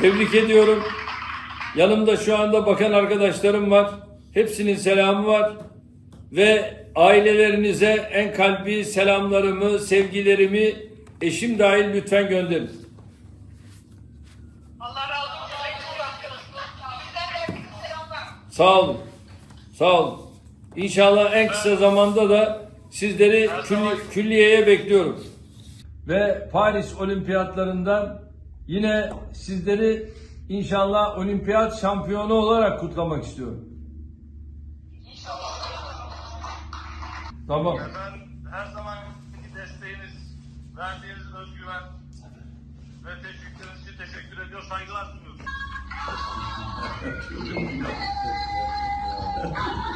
Tebrik ediyorum. Yanımda şu anda bakan arkadaşlarım var. Hepsinin selamı var. Ve ailelerinize en kalbi selamlarımı, sevgilerimi eşim dahil lütfen gönderin. Allah razı olsun. Sağ olun. Sağ olun. İnşallah en kısa zamanda da sizleri külli- külliyeye bekliyorum. Ve Paris Olimpiyatlarından yine sizleri inşallah olimpiyat şampiyonu olarak kutlamak istiyorum. Tamam. Ben her zamanki desteğiniz, verdiğiniz özgüven ve teşekkürleriniz için teşekkür ediyor, saygılar sunuyorum.